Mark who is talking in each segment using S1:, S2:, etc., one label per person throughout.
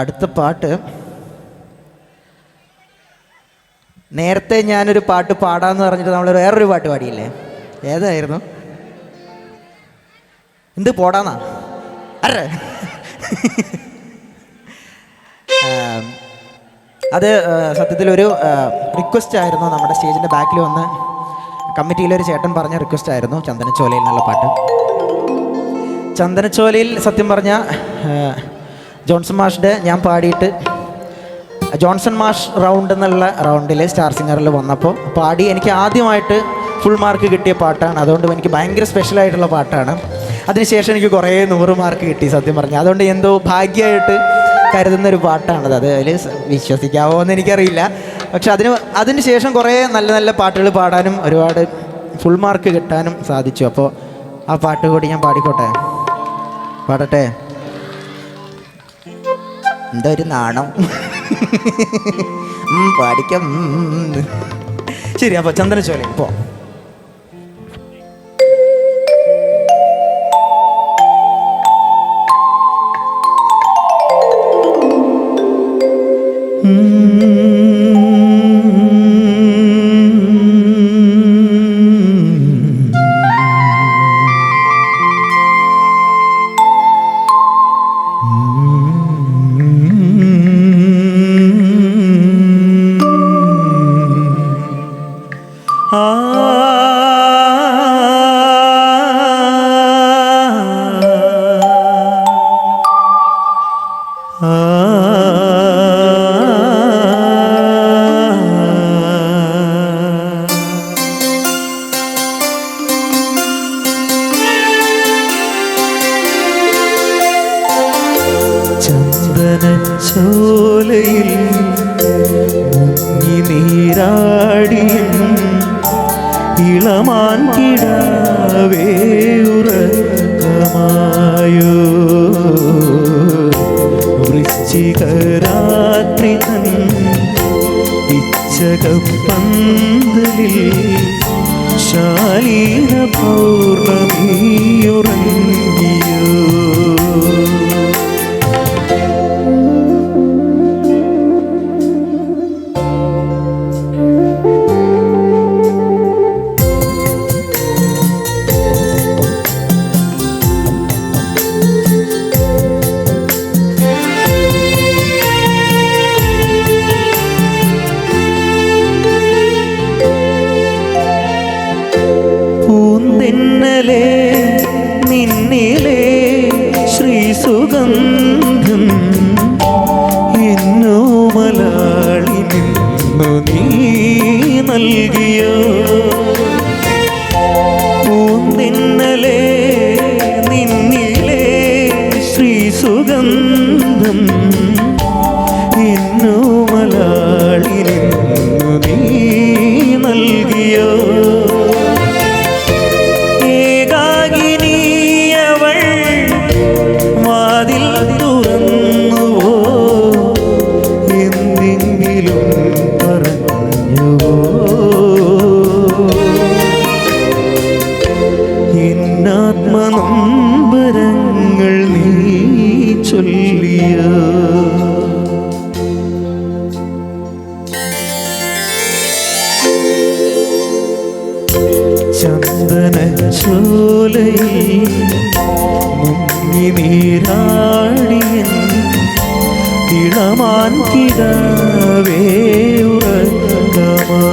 S1: അടുത്ത പാട്ട്. നേരത്തെ ഞാനൊരു പാട്ട് പാടാന്ന് പറഞ്ഞിട്ട് നമ്മൾ വേറൊരു പാട്ട് പാടിയില്ലേ? ഏതായിരുന്നു? എന്ത് പോടാന്നാ? അറേ. അത് സത്യത്തിലൊരു റിക്വസ്റ്റ് ആയിരുന്നു നമ്മുടെ സ്റ്റേജിന്റെ ബാക്കിൽ വന്ന്. കമ്മിറ്റിയിലൊരു ചേട്ടൻ പറഞ്ഞ റിക്വസ്റ്റ് ആയിരുന്നു ചന്ദനച്ചോലയിൽ നിന്നുള്ള പാട്ട്. ചന്ദനച്ചോലയിൽ സത്യം പറഞ്ഞ ജോൺസൺ മാഷിന്റെ ഞാൻ പാടിയിട്ട് ജോൺസൺ മാഷ് റൗണ്ട് എന്നുള്ള റൗണ്ടിൽ സ്റ്റാർ സിംഗറിൽ വന്നപ്പോൾ പാടി എനിക്ക് ആദ്യമായിട്ട് ഫുൾ മാർക്ക് കിട്ടിയ പാട്ടാണ്. അതുകൊണ്ട് എനിക്ക് ഭയങ്കര സ്പെഷ്യലായിട്ടുള്ള പാട്ടാണ്. അതിനുശേഷം എനിക്ക് കുറേ നൂറ് മാർക്ക് കിട്ടി സത്യം പറഞ്ഞു. അതുകൊണ്ട് എന്തോ ഭാഗ്യമായിട്ട് കരുതുന്ന ഒരു പാട്ടാണത്. അത് അതിൽ വിശ്വസിക്കാവോ എന്ന് എനിക്കറിയില്ല. പക്ഷെ അതിന് അതിന് ശേഷം കുറേ നല്ല നല്ല പാട്ടുകൾ പാടാനും ഒരുപാട് ഫുൾ മാർക്ക് കിട്ടാനും സാധിച്ചു. അപ്പോൾ ആ പാട്ട് കൂടി ഞാൻ പാടിക്കോട്ടെ? പാടട്ടെ? എന്താ ഒരു നാണം പാടിക്കാം. ശരി അപ്പോൾ ചന്ദനച്ചോല പോ. ചന്ദനച്ചോലയിൽ ഇളമാൻ കിടാവേ ഉറക്കമായോ? വൃശ്ചികരാത്രി തൻ ഇച്ഛകപ്പന്തലിൽ ശാലീന പൗർണമിയുറങ്ങിയോ ശ്രീസുഗന്ധം എന്നോ മലാളി നിന്നു നീ നൽകിയോ മുങ്ങി നീരാടിയൻ ഇളമാൻ കിടാവേ ഉറക്കമായോ?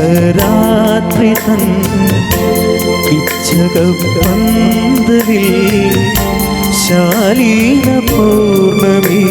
S1: വൃശ്ചികരാത്രി തൻ ഇച്ഛകപ്പന്തലിൽ ശാലീന പൗർണമിയുറങ്ങിയോ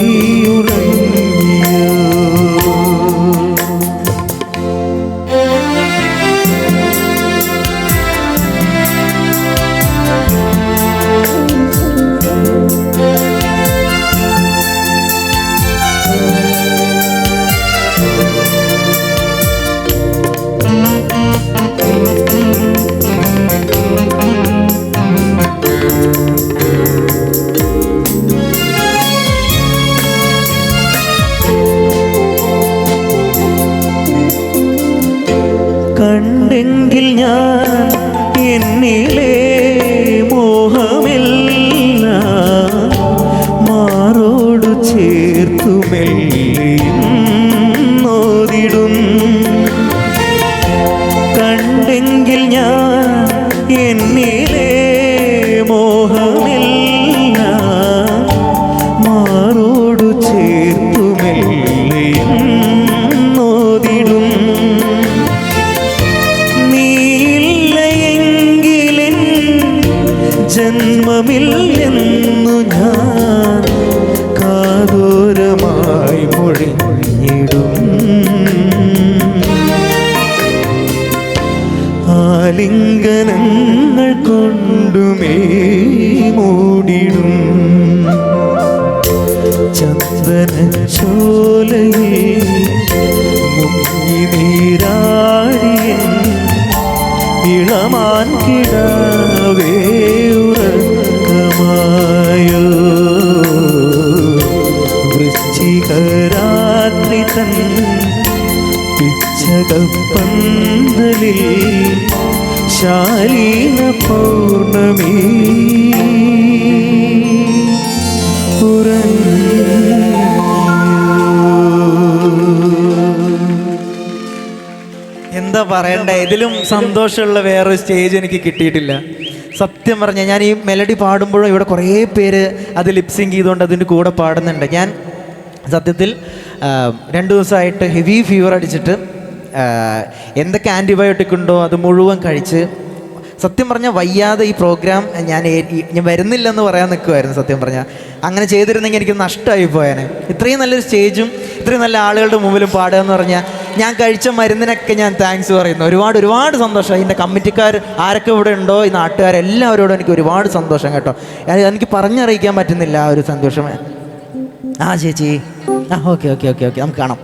S1: ജന്മമില്ല. ചന്ദന ചോലയിൽ മുങ്ങി ഇളമാൻ കിടാവേ ഉറക്കമായോ പറയണ്ടേ? ഇതിലും സന്തോഷമുള്ള വേറൊരു സ്റ്റേജ് എനിക്ക് കിട്ടിയിട്ടില്ല. സത്യം പറഞ്ഞ ഞാൻ ഈ മെലഡി പാടുമ്പോഴും ഇവിടെ കുറേ പേര് അത് ലിപ്സിങ് ചെയ്തുകൊണ്ട് അതിന്റെ കൂടെ പാടുന്നുണ്ട്. ഞാൻ സത്യത്തിൽ രണ്ട് ദിവസമായിട്ട് ഹെവി ഫീവർ അടിച്ചിട്ട് എന്തൊക്കെ ആന്റിബയോട്ടിക് ഉണ്ടോ അത് മുഴുവൻ കഴിച്ച് സത്യം പറഞ്ഞാൽ വയ്യാതെ ഈ പ്രോഗ്രാം ഞാൻ ഞാൻ വരുന്നില്ലെന്ന് പറയാൻ നിൽക്കുമായിരുന്നു സത്യം പറഞ്ഞാൽ അങ്ങനെ ചെയ്തിരുന്നെങ്കിൽ എനിക്ക് നഷ്ടമായി പോയേനെ. ഇത്രയും നല്ലൊരു സ്റ്റേജും ഇത്രയും നല്ല ആളുകളുടെ മുമ്പിലും പാടുക എന്ന് പറഞ്ഞാൽ ഞാൻ കഴിച്ച മരുന്നിനൊക്കെ ഞാൻ താങ്ക്സ് പറയുന്നു. ഒരുപാട് ഒരുപാട് സന്തോഷം. എന്റെ കമ്മിറ്റിക്കാർ ആരൊക്കെ ഇവിടെ ഉണ്ടോ ഈ നാട്ടുകാരെല്ലാവരോടും എനിക്ക് ഒരുപാട് സന്തോഷം കേട്ടോ. എനിക്ക് പറഞ്ഞറിയിക്കാൻ പറ്റുന്നില്ല ആ ഒരു സന്തോഷം. ആ ചേച്ചി. ആ ഓക്കെ ഓക്കെ ഓക്കെ ഓക്കെ നമുക്ക് കാണാം.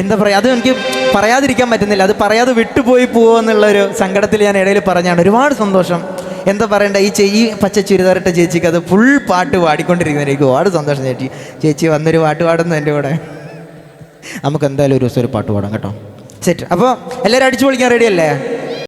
S1: എന്താ പറയുക അത് എനിക്ക് പറയാതിരിക്കാൻ പറ്റുന്നില്ല. അത് പറയാതെ വിട്ടുപോയി പോകുക എന്നുള്ളൊരു സങ്കടത്തിൽ ഞാൻ ഇടയിൽ പറഞ്ഞാണ്. ഒരുപാട് സന്തോഷം. എന്താ പറയണ്ട ഈ ഈ പച്ച ചുരിദാറിട്ട ചേച്ചിക്ക് അത് ഫുൾ പാട്ട് പാടിക്കൊണ്ടിരിക്കുന്നത് എനിക്ക് ഒരുപാട് സന്തോഷം ചേച്ചി. ചേച്ചി വന്നൊരു പാട്ട് പാടുന്നു എന്റെ കൂടെ. നമുക്ക് എന്തായാലും ഒരു ദിവസം ഒരു പാട്ട് പാടാം കേട്ടോ. സെറ്റ്. അപ്പോൾ എല്ലാവരും അടിച്ചു പൊളിക്കാൻ റെഡി അല്ലേ?